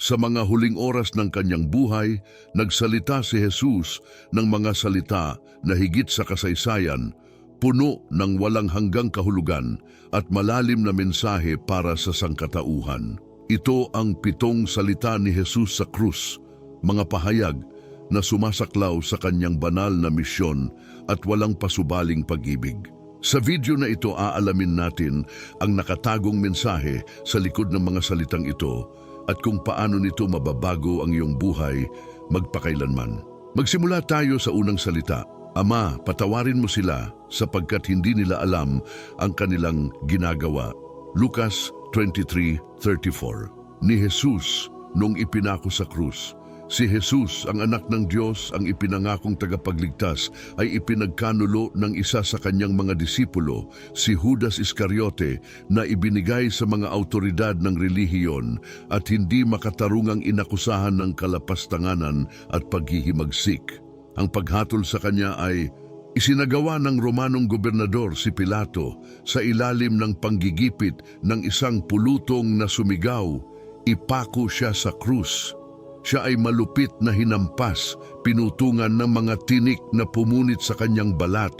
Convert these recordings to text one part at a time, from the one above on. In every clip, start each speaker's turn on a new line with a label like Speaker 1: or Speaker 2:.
Speaker 1: Sa mga huling oras ng kanyang buhay, nagsalita si Jesus ng mga salita na higit sa kasaysayan, puno ng walang hanggang kahulugan at malalim na mensahe para sa sangkatauhan. Ito ang pitong salita ni Jesus sa krus, mga pahayag na sumasaklaw sa kanyang banal na misyon at walang pasubaling pag-ibig. Sa video na ito aalamin natin ang nakatagong mensahe sa likod ng mga salitang ito at kung paano nito mababago ang iyong buhay magpakailanman. Magsimula tayo sa unang salita. Ama, patawarin mo sila sapagkat hindi nila alam ang kanilang ginagawa. Lucas 23:34. Ni Jesus nung ipinako sa krus, Si Jesus, ang anak ng Diyos, ang ipinangakong tagapagligtas, ay ipinagkanulo ng isa sa kanyang mga disipulo, si Judas Iscariote, na ibinigay sa mga autoridad ng relihiyon at hindi makatarungang inakusahan ng kalapastanganan at paghihimagsik. Ang paghatol sa kanya ay Isinagawa ng Romanong gobernador si Pilato sa ilalim ng panggigipit ng isang pulutong na sumigaw, ipako siya sa krus. Siya ay malupit na hinampas, pinutungan ng mga tinik na pumunit sa kanyang balat,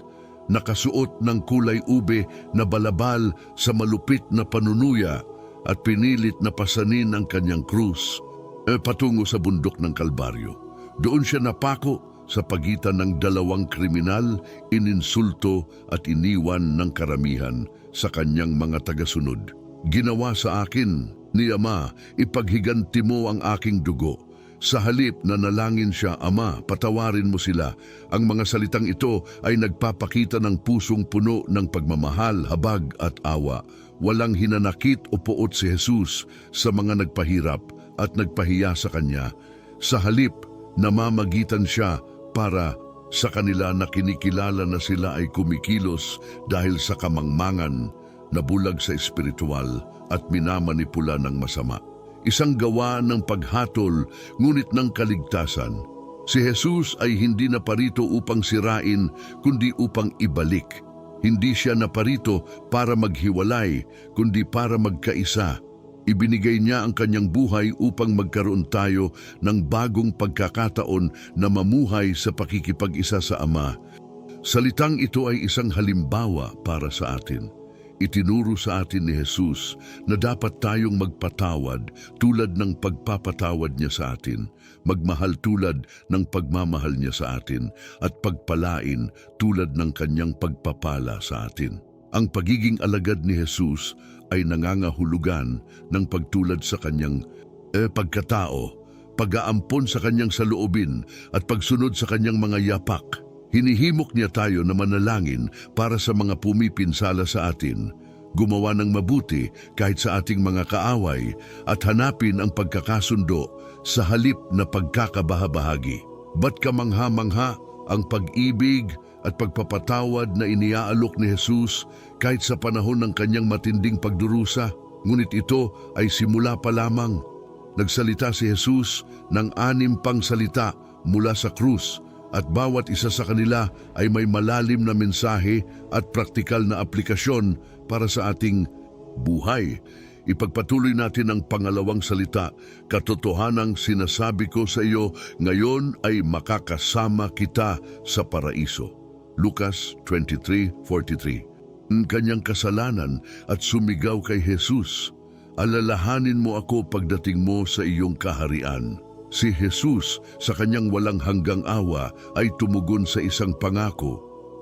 Speaker 1: nakasuot ng kulay ube na balabal sa malupit na panunuya at pinilit na pasanin ang kanyang krus e patungo sa bundok ng Kalbaryo. Doon siya napako sa pagitan ng dalawang kriminal, ininsulto at iniwan ng karamihan sa kanyang mga tagasunod. Ginawa sa akin ni Ama, ipaghiganti mo ang aking dugo. Sa halip na nalangin siya, Ama, patawarin mo sila. Ang mga salitang ito ay nagpapakita ng pusong puno ng pagmamahal, habag at awa. Walang hinanakit o puot si Jesus sa mga nagpahirap at nagpahiya sa Kanya. Sa halip, namamagitan siya para sa kanila na kinikilala na sila ay kumikilos dahil sa kamangmangan, nabulag sa espiritual at minamanipula ng masama isang gawa ng paghatol ngunit ng kaligtasan. Si Jesus ay hindi naparito upang sirain kundi upang ibalik. Hindi siya naparito para maghiwalay kundi para magkaisa. Ibinigay niya ang kanyang buhay upang magkaroon tayo ng bagong pagkakataon na mamuhay sa pakikipag-isa sa Ama. Salitang ito ay isang halimbawa para sa atin. Itinuro sa atin ni Jesus na dapat tayong magpatawad tulad ng pagpapatawad niya sa atin, magmahal tulad ng pagmamahal niya sa atin, at pagpalain tulad ng kanyang pagpapala sa atin. Ang pagiging alagad ni Jesus ay nangangahulugan ng pagtulad sa kanyang eh, pagkatao, pag-aampon sa kanyang saloobin at pagsunod sa kanyang mga yapak. Hinihimok niya tayo na manalangin para sa mga pumipinsala sa atin, gumawa ng mabuti kahit sa ating mga kaaway at hanapin ang pagkakasundo sa halip na pagkakabahabahagi. Ba't kamangha-mangha ang pag-ibig at pagpapatawad na iniaalok ni Jesus kahit sa panahon ng kanyang matinding pagdurusa? Ngunit ito ay simula pa lamang. Nagsalita si Jesus ng anim pang salita mula sa krus at bawat isa sa kanila ay may malalim na mensahe at praktikal na aplikasyon para sa ating buhay. Ipagpatuloy natin ang pangalawang salita, katotohanang sinasabi ko sa iyo, ngayon ay makakasama kita sa paraiso. Lucas 23.43 Ang kanyang kasalanan at sumigaw kay Jesus, alalahanin mo ako pagdating mo sa iyong kaharian. Si Jesus sa kanyang walang hanggang awa ay tumugon sa isang pangako.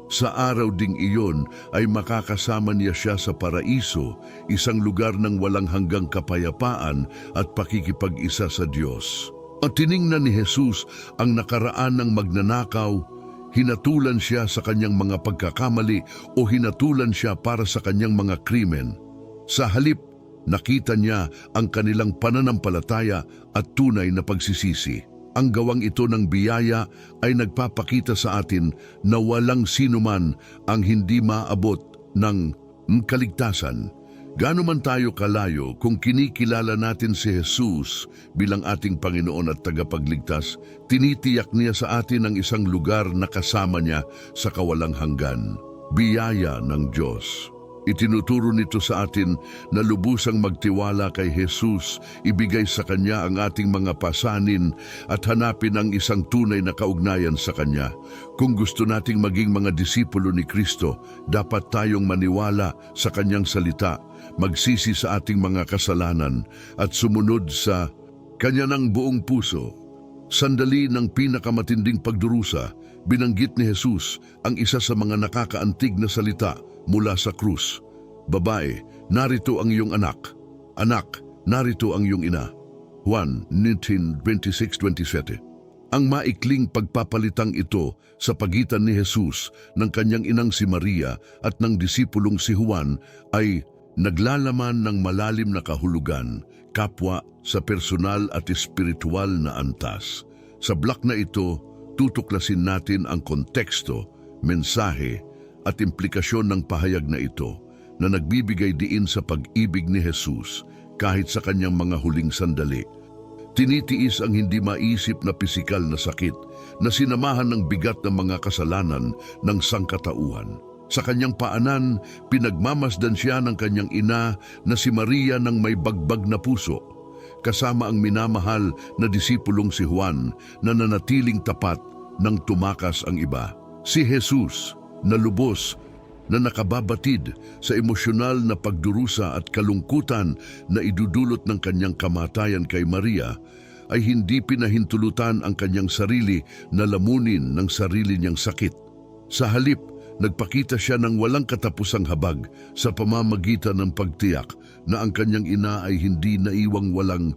Speaker 1: Sa araw ding iyon ay makakasama niya siya sa paraiso, isang lugar ng walang hanggang kapayapaan at pakikipag-isa sa Diyos. At tiningnan ni Jesus ang nakaraan ng magnanakaw, hinatulan siya sa kanyang mga pagkakamali o hinatulan siya para sa kanyang mga krimen. Sa halip Nakita niya ang kanilang pananampalataya at tunay na pagsisisi. Ang gawang ito ng biyaya ay nagpapakita sa atin na walang sinuman ang hindi maabot ng kaligtasan. Gaano man tayo kalayo kung kinikilala natin si Jesus bilang ating Panginoon at tagapagligtas, tinitiyak niya sa atin ang isang lugar na kasama niya sa kawalang hanggan. Biyaya ng Diyos. Itinuturo nito sa atin na lubusang magtiwala kay Jesus, ibigay sa Kanya ang ating mga pasanin at hanapin ang isang tunay na kaugnayan sa Kanya. Kung gusto nating maging mga disipulo ni Kristo, dapat tayong maniwala sa Kanyang salita, magsisi sa ating mga kasalanan at sumunod sa Kanya ng buong puso. Sandali ng pinakamatinding pagdurusa, binanggit ni Jesus ang isa sa mga nakakaantig na salita mula sa krus. Babae, narito ang iyong anak. Anak, narito ang iyong ina. Juan 19.26-27 Ang maikling pagpapalitang ito sa pagitan ni Jesus ng kanyang inang si Maria at ng disipulong si Juan ay naglalaman ng malalim na kahulugan, kapwa sa personal at espiritual na antas. Sa block na ito, tutuklasin natin ang konteksto, mensahe at implikasyon ng pahayag na ito na nagbibigay diin sa pag-ibig ni Jesus kahit sa kanyang mga huling sandali. Tinitiis ang hindi maisip na pisikal na sakit na sinamahan ng bigat ng mga kasalanan ng sangkatauhan. Sa kanyang paanan, pinagmamasdan siya ng kanyang ina na si Maria ng may bagbag na puso, kasama ang minamahal na disipulong si Juan na nanatiling tapat nang tumakas ang iba. Si Jesus na lubos na nakababatid sa emosyonal na pagdurusa at kalungkutan na idudulot ng kanyang kamatayan kay Maria ay hindi pinahintulutan ang kanyang sarili na lamunin ng sarili niyang sakit. Sa halip, nagpakita siya ng walang katapusang habag sa pamamagitan ng pagtiyak na ang kanyang ina ay hindi naiwang walang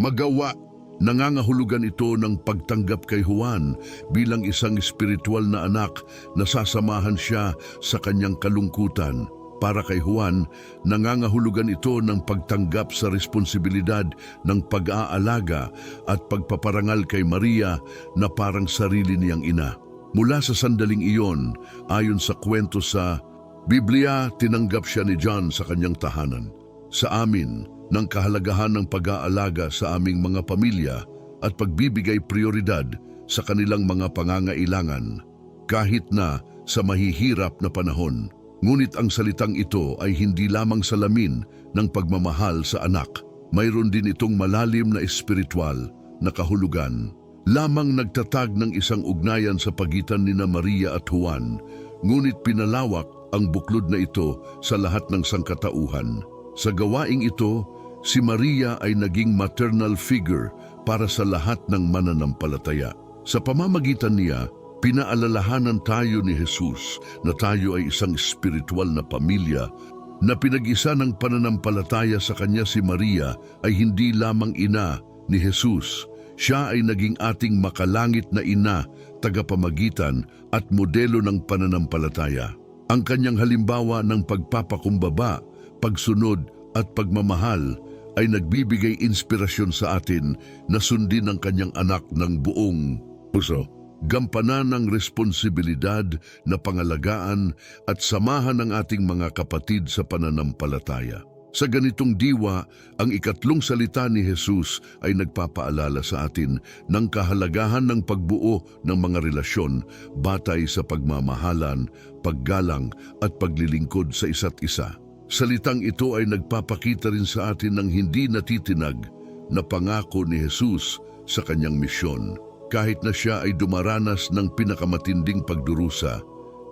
Speaker 1: magawa. Nangangahulugan ito ng pagtanggap kay Juan bilang isang espiritual na anak na sasamahan siya sa kanyang kalungkutan. Para kay Juan, nangangahulugan ito ng pagtanggap sa responsibilidad ng pag-aalaga at pagpaparangal kay Maria na parang sarili niyang ina. Mula sa sandaling iyon, ayon sa kwento sa Biblia, tinanggap siya ni John sa kanyang tahanan. Sa amin, ng kahalagahan ng pag-aalaga sa aming mga pamilya at pagbibigay prioridad sa kanilang mga pangangailangan, kahit na sa mahihirap na panahon. Ngunit ang salitang ito ay hindi lamang salamin ng pagmamahal sa anak. Mayroon din itong malalim na espiritual na kahulugan. Lamang nagtatag ng isang ugnayan sa pagitan ni na Maria at Juan, ngunit pinalawak ang buklod na ito sa lahat ng sangkatauhan. Sa gawaing ito, si Maria ay naging maternal figure para sa lahat ng mananampalataya. Sa pamamagitan niya, pinaalalahanan tayo ni Jesus na tayo ay isang spiritual na pamilya na pinag-isa ng pananampalataya sa kanya si Maria ay hindi lamang ina ni Jesus. Siya ay naging ating makalangit na ina, tagapamagitan at modelo ng pananampalataya. Ang kanyang halimbawa ng pagpapakumbaba, pagsunod at pagmamahal ay nagbibigay inspirasyon sa atin na sundin ang kanyang anak ng buong puso. Gampanan ng responsibilidad na pangalagaan at samahan ng ating mga kapatid sa pananampalataya. Sa ganitong diwa, ang ikatlong salita ni Jesus ay nagpapaalala sa atin ng kahalagahan ng pagbuo ng mga relasyon batay sa pagmamahalan, paggalang at paglilingkod sa isa't isa. Salitang ito ay nagpapakita rin sa atin ng hindi natitinag na pangako ni Jesus sa kanyang misyon. Kahit na siya ay dumaranas ng pinakamatinding pagdurusa,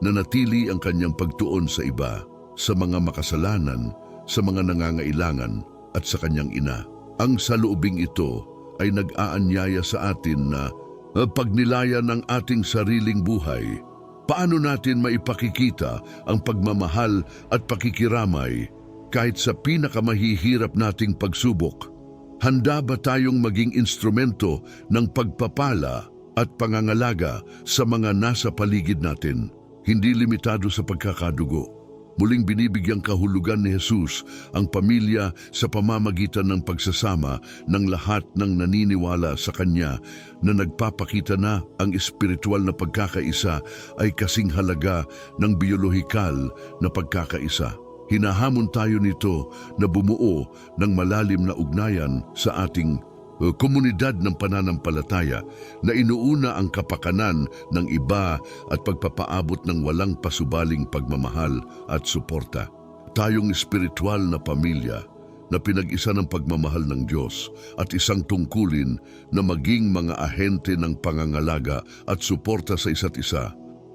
Speaker 1: nanatili ang kanyang pagtuon sa iba, sa mga makasalanan, sa mga nangangailangan at sa kanyang ina. Ang saluubing ito ay nag-aanyaya sa atin na uh, pagnilaya ng ating sariling buhay Paano natin maipakikita ang pagmamahal at pakikiramay kahit sa pinakamahihirap nating pagsubok? Handa ba tayong maging instrumento ng pagpapala at pangangalaga sa mga nasa paligid natin, hindi limitado sa pagkakadugo? Muling binibigyang kahulugan ni Jesus ang pamilya sa pamamagitan ng pagsasama ng lahat ng naniniwala sa Kanya na nagpapakita na ang espiritual na pagkakaisa ay kasing halaga ng biolohikal na pagkakaisa. Hinahamon tayo nito na bumuo ng malalim na ugnayan sa ating komunidad ng pananampalataya na inuuna ang kapakanan ng iba at pagpapaabot ng walang pasubaling pagmamahal at suporta. tayong espiritual na pamilya na pinag-isa ng pagmamahal ng Diyos at isang tungkulin na maging mga ahente ng pangangalaga at suporta sa isa't isa.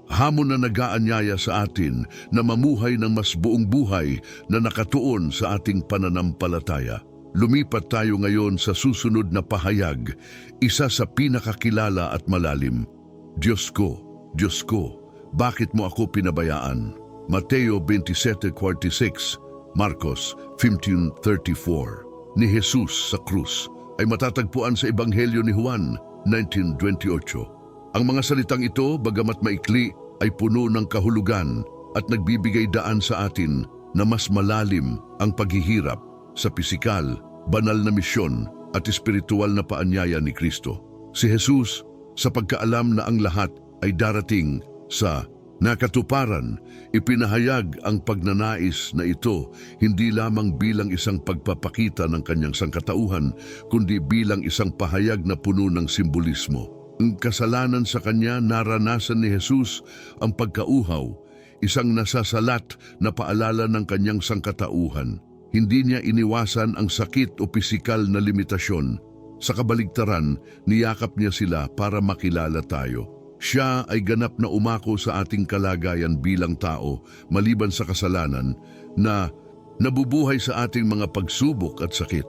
Speaker 1: Hamon na nagaanyaya sa atin na mamuhay ng mas buong buhay na nakatuon sa ating pananampalataya. Lumipat tayo ngayon sa susunod na pahayag, isa sa pinakakilala at malalim. Diyos ko, Diyos ko, bakit mo ako pinabayaan? Mateo 27.46, Marcos 15.34 Ni Jesus sa krus ay matatagpuan sa Ebanghelyo ni Juan 19.28. Ang mga salitang ito, bagamat maikli, ay puno ng kahulugan at nagbibigay daan sa atin na mas malalim ang paghihirap sa pisikal, banal na misyon at espiritual na paanyaya ni Kristo. Si Jesus, sa pagkaalam na ang lahat ay darating sa nakatuparan, ipinahayag ang pagnanais na ito hindi lamang bilang isang pagpapakita ng kanyang sangkatauhan, kundi bilang isang pahayag na puno ng simbolismo. Ang kasalanan sa kanya naranasan ni Jesus ang pagkauhaw, isang nasasalat na paalala ng kanyang sangkatauhan. Hindi niya iniwasan ang sakit o pisikal na limitasyon. Sa kabaligtaran, niyakap niya sila para makilala tayo. Siya ay ganap na umako sa ating kalagayan bilang tao maliban sa kasalanan na nabubuhay sa ating mga pagsubok at sakit.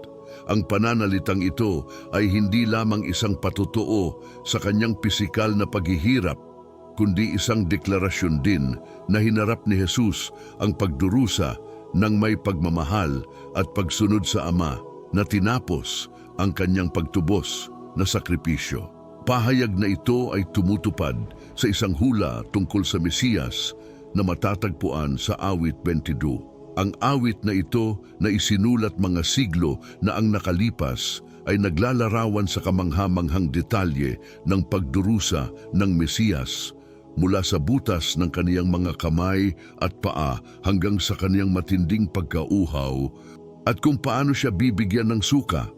Speaker 1: Ang pananalitang ito ay hindi lamang isang patutuo sa kanyang pisikal na paghihirap, kundi isang deklarasyon din na hinarap ni Jesus ang pagdurusa ng may pagmamahal at pagsunod sa Ama na tinapos ang kanyang pagtubos na sakripisyo. Pahayag na ito ay tumutupad sa isang hula tungkol sa Mesiyas na matatagpuan sa awit 22. Ang awit na ito na isinulat mga siglo na ang nakalipas ay naglalarawan sa kamanghamanghang detalye ng pagdurusa ng Mesiyas mula sa butas ng kaniyang mga kamay at paa hanggang sa kaniyang matinding pagkauhaw at kung paano siya bibigyan ng suka.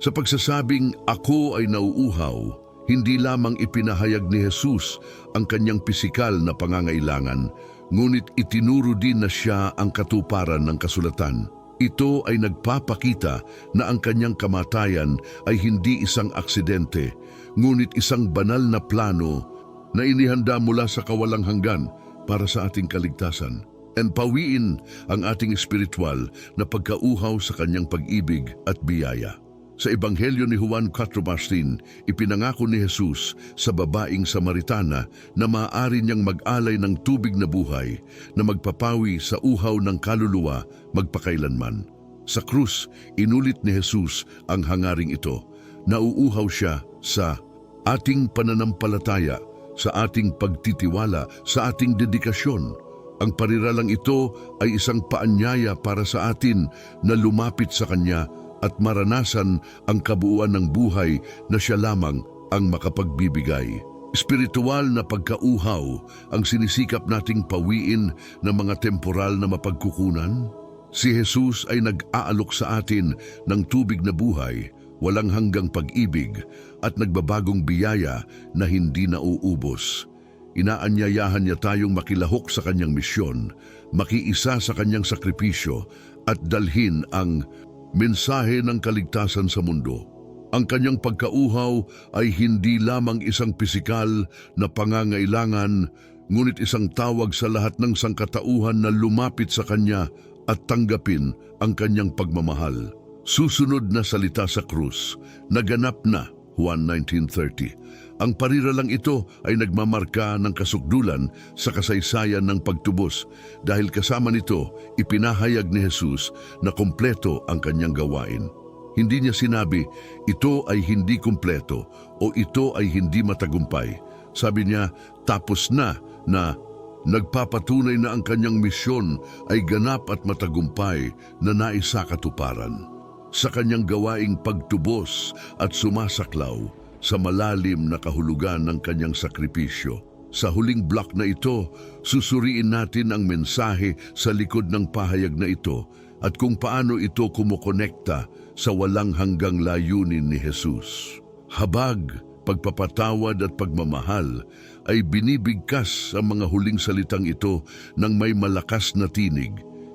Speaker 1: Sa pagsasabing, ako ay nauuhaw, hindi lamang ipinahayag ni Jesus ang kanyang pisikal na pangangailangan, ngunit itinuro din na siya ang katuparan ng kasulatan. Ito ay nagpapakita na ang kanyang kamatayan ay hindi isang aksidente, ngunit isang banal na plano na inihanda mula sa kawalang hanggan para sa ating kaligtasan. And pawiin ang ating espiritual na pagkauhaw sa kanyang pag-ibig at biyaya. Sa Ebanghelyo ni Juan 4.16, ipinangako ni Jesus sa babaeng Samaritana na maaari niyang mag-alay ng tubig na buhay na magpapawi sa uhaw ng kaluluwa magpakailanman. Sa krus, inulit ni Jesus ang hangaring ito. Nauuhaw siya sa ating pananampalataya, sa ating pagtitiwala, sa ating dedikasyon. Ang pariralang ito ay isang paanyaya para sa atin na lumapit sa Kanya at maranasan ang kabuuan ng buhay na siya lamang ang makapagbibigay. Espiritual na pagkauhaw ang sinisikap nating pawiin ng mga temporal na mapagkukunan. Si Jesus ay nag-aalok sa atin ng tubig na buhay, walang hanggang pag-ibig at nagbabagong biyaya na hindi nauubos. Inaanyayahan niya tayong makilahok sa kanyang misyon, makiisa sa kanyang sakripisyo at dalhin ang mensahe ng kaligtasan sa mundo. Ang kanyang pagkauhaw ay hindi lamang isang pisikal na pangangailangan, ngunit isang tawag sa lahat ng sangkatauhan na lumapit sa kanya at tanggapin ang kanyang pagmamahal. Susunod na salita sa krus, naganap na, Juan 1930. Ang pariralang ito ay nagmamarka ng kasukdulan sa kasaysayan ng pagtubos dahil kasama nito ipinahayag ni Jesus na kompleto ang kanyang gawain. Hindi niya sinabi, ito ay hindi kumpleto o ito ay hindi matagumpay. Sabi niya, tapos na na nagpapatunay na ang kanyang misyon ay ganap at matagumpay na naisakatuparan. Sa kanyang gawaing pagtubos at sumasaklaw, sa malalim na kahulugan ng kanyang sakripisyo. Sa huling block na ito, susuriin natin ang mensahe sa likod ng pahayag na ito at kung paano ito kumukonekta sa walang hanggang layunin ni Jesus. Habag, pagpapatawad at pagmamahal ay binibigkas ang mga huling salitang ito ng may malakas na tinig.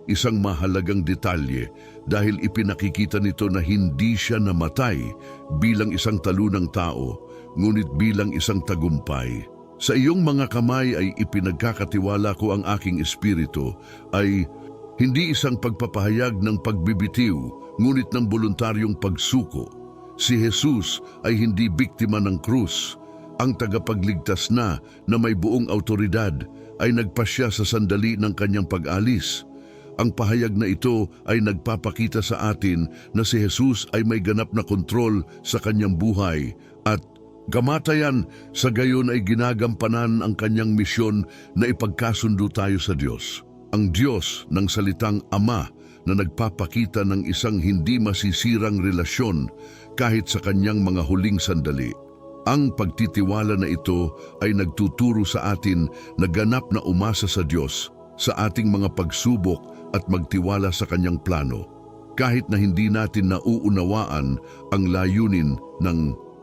Speaker 1: isang mahalagang detalye dahil ipinakikita nito na hindi siya namatay bilang isang talunang tao, ngunit bilang isang tagumpay. Sa iyong mga kamay ay ipinagkakatiwala ko ang aking espiritu ay hindi isang pagpapahayag ng pagbibitiw, ngunit ng voluntaryong pagsuko. Si Jesus ay hindi biktima ng krus. Ang tagapagligtas na na may buong autoridad ay nagpasya sa sandali ng kanyang pag-alis. Ang pahayag na ito ay nagpapakita sa atin na si Jesus ay may ganap na kontrol sa kanyang buhay at kamatayan sa gayon ay ginagampanan ang kanyang misyon na ipagkasundo tayo sa Diyos. Ang Diyos ng salitang Ama na nagpapakita ng isang hindi masisirang relasyon kahit sa kanyang mga huling sandali. Ang pagtitiwala na ito ay nagtuturo sa atin na ganap na umasa sa Diyos sa ating mga pagsubok at magtiwala sa kanyang plano. Kahit na hindi natin nauunawaan ang layunin ng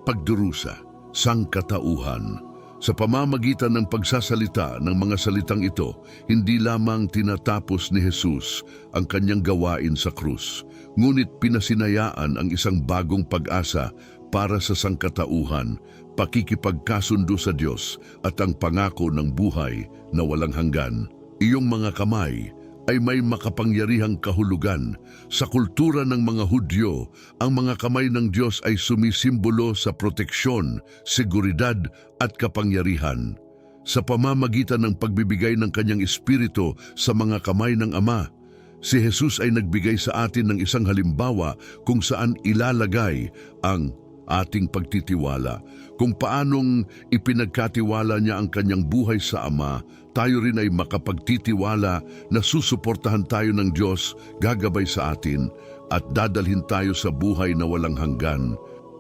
Speaker 1: pagdurusa, sangkatauhan. Sa pamamagitan ng pagsasalita ng mga salitang ito, hindi lamang tinatapos ni Jesus ang kanyang gawain sa krus, ngunit pinasinayaan ang isang bagong pag-asa para sa sangkatauhan, pakikipagkasundo sa Diyos at ang pangako ng buhay na walang hanggan. Iyong mga kamay ay may makapangyarihang kahulugan. Sa kultura ng mga Hudyo, ang mga kamay ng Diyos ay sumisimbolo sa proteksyon, seguridad at kapangyarihan. Sa pamamagitan ng pagbibigay ng kanyang espiritu sa mga kamay ng Ama, si Jesus ay nagbigay sa atin ng isang halimbawa kung saan ilalagay ang ating pagtitiwala. Kung paanong ipinagkatiwala niya ang kanyang buhay sa Ama, tayo rin ay makapagtitiwala na susuportahan tayo ng Diyos, gagabay sa atin, at dadalhin tayo sa buhay na walang hanggan.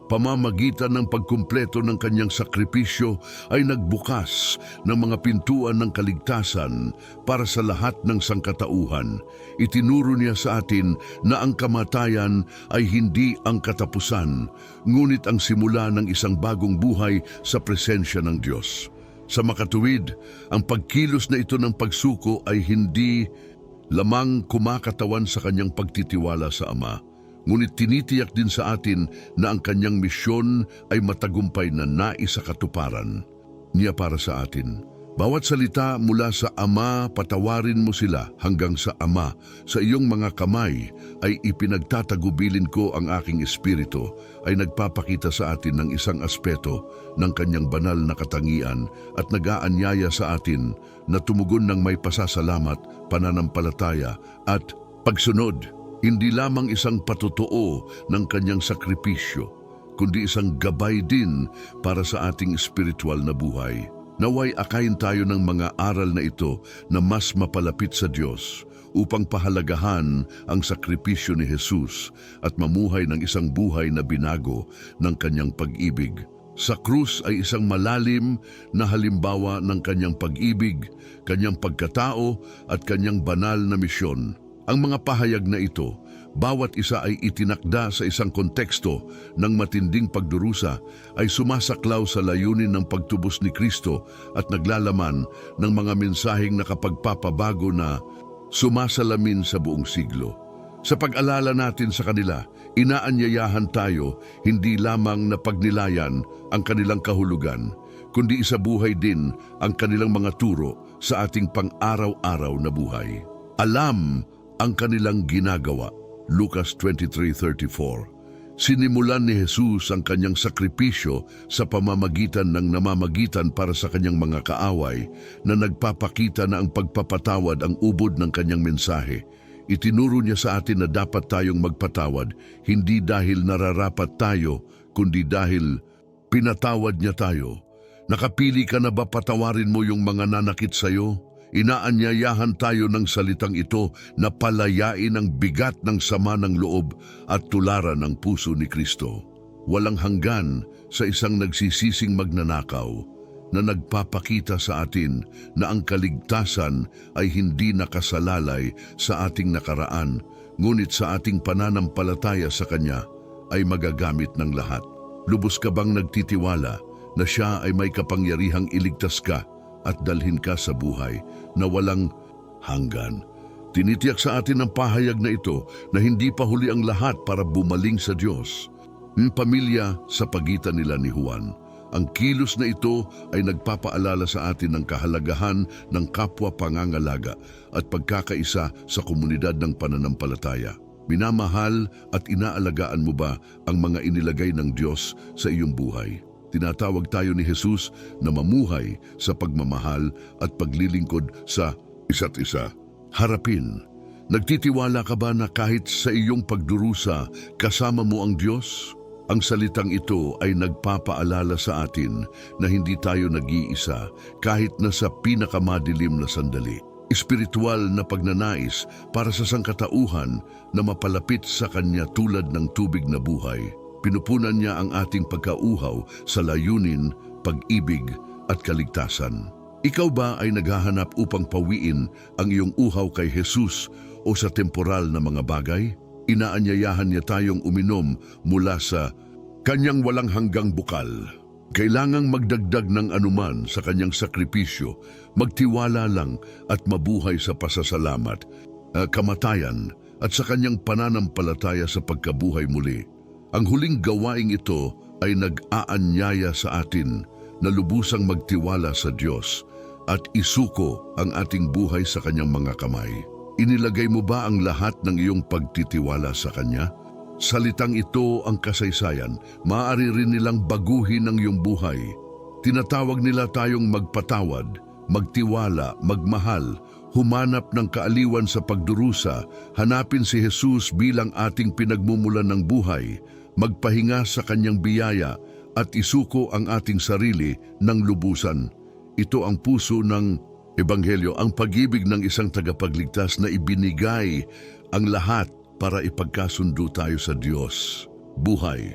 Speaker 1: Pamamagitan ng pagkumpleto ng kanyang sakripisyo ay nagbukas ng mga pintuan ng kaligtasan para sa lahat ng sangkatauhan. Itinuro niya sa atin na ang kamatayan ay hindi ang katapusan, ngunit ang simula ng isang bagong buhay sa presensya ng Diyos. Sa makatuwid, ang pagkilos na ito ng pagsuko ay hindi lamang kumakatawan sa kanyang pagtitiwala sa Ama, ngunit tinitiyak din sa atin na ang kanyang misyon ay matagumpay na nais sa katuparan niya para sa atin. Bawat salita mula sa Ama, patawarin mo sila hanggang sa Ama. Sa iyong mga kamay ay ipinagtatagubilin ko ang aking espiritu ay nagpapakita sa atin ng isang aspeto ng kanyang banal na katangian at nagaanyaya sa atin na tumugon ng may pasasalamat, pananampalataya at pagsunod. Hindi lamang isang patutuo ng kanyang sakripisyo, kundi isang gabay din para sa ating espiritual na buhay. Naway akayin tayo ng mga aral na ito na mas mapalapit sa Diyos upang pahalagahan ang sakripisyo ni Jesus at mamuhay ng isang buhay na binago ng kanyang pag-ibig. Sa krus ay isang malalim na halimbawa ng kanyang pag-ibig, kanyang pagkatao at kanyang banal na misyon. Ang mga pahayag na ito bawat isa ay itinakda sa isang konteksto ng matinding pagdurusa ay sumasaklaw sa layunin ng pagtubos ni Kristo at naglalaman ng mga mensaheng nakapagpapabago na sumasalamin sa buong siglo. Sa pag-alala natin sa kanila, inaanyayahan tayo hindi lamang na pagnilayan ang kanilang kahulugan, kundi isabuhay din ang kanilang mga turo sa ating pang-araw-araw na buhay. Alam ang kanilang ginagawa Lucas 23.34 Sinimulan ni Jesus ang kanyang sakripisyo sa pamamagitan ng namamagitan para sa kanyang mga kaaway na nagpapakita na ang pagpapatawad ang ubod ng kanyang mensahe. Itinuro niya sa atin na dapat tayong magpatawad hindi dahil nararapat tayo kundi dahil pinatawad niya tayo. Nakapili ka na ba patawarin mo yung mga nanakit sa iyo? Inaanyayahan tayo ng salitang ito na palayain ang bigat ng sama ng loob at tularan ng puso ni Kristo. Walang hanggan sa isang nagsisising magnanakaw na nagpapakita sa atin na ang kaligtasan ay hindi nakasalalay sa ating nakaraan, ngunit sa ating pananampalataya sa Kanya ay magagamit ng lahat. Lubos ka bang nagtitiwala na siya ay may kapangyarihang iligtas ka at dalhin ka sa buhay na walang hanggan. Tinitiyak sa atin ang pahayag na ito na hindi pa huli ang lahat para bumaling sa Diyos. Ang pamilya sa pagitan nila ni Juan. Ang kilos na ito ay nagpapaalala sa atin ng kahalagahan ng kapwa pangangalaga at pagkakaisa sa komunidad ng pananampalataya. Minamahal at inaalagaan mo ba ang mga inilagay ng Diyos sa iyong buhay? Tinatawag tayo ni Jesus na mamuhay sa pagmamahal at paglilingkod sa isa't isa. Harapin. Nagtitiwala ka ba na kahit sa iyong pagdurusa, kasama mo ang Diyos? Ang salitang ito ay nagpapaalala sa atin na hindi tayo nag-iisa kahit na sa pinakamadilim na sandali. Espiritual na pagnanais para sa sangkatauhan na mapalapit sa Kanya tulad ng tubig na buhay. Pinupunan niya ang ating pagkauhaw sa layunin, pag-ibig at kaligtasan. Ikaw ba ay naghahanap upang pawiin ang iyong uhaw kay Jesus o sa temporal na mga bagay? Inaanyayahan niya tayong uminom mula sa kanyang walang hanggang bukal. Kailangang magdagdag ng anuman sa kanyang sakripisyo, magtiwala lang at mabuhay sa pasasalamat, ah, kamatayan at sa kanyang pananampalataya sa pagkabuhay muli. Ang huling gawaing ito ay nag-aanyaya sa atin na lubusang magtiwala sa Diyos at isuko ang ating buhay sa kanyang mga kamay. Inilagay mo ba ang lahat ng iyong pagtitiwala sa Kanya? Salitang ito ang kasaysayan, maaari rin nilang baguhin ang iyong buhay. Tinatawag nila tayong magpatawad, magtiwala, magmahal, humanap ng kaaliwan sa pagdurusa, hanapin si Jesus bilang ating pinagmumulan ng buhay, magpahinga sa kanyang biyaya at isuko ang ating sarili ng lubusan. Ito ang puso ng Ebanghelyo, ang pag-ibig ng isang tagapagligtas na ibinigay ang lahat para ipagkasundo tayo sa Diyos. Buhay.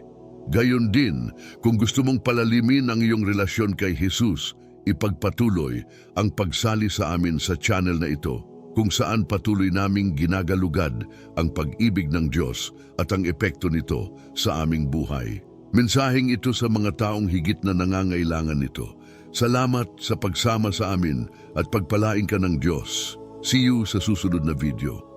Speaker 1: Gayon din, kung gusto mong palalimin ang iyong relasyon kay Jesus, ipagpatuloy ang pagsali sa amin sa channel na ito kung saan patuloy naming ginagalugad ang pag-ibig ng Diyos at ang epekto nito sa aming buhay. Mensaheng ito sa mga taong higit na nangangailangan nito. Salamat sa pagsama sa amin at pagpalain ka ng Diyos. See you sa susunod na video.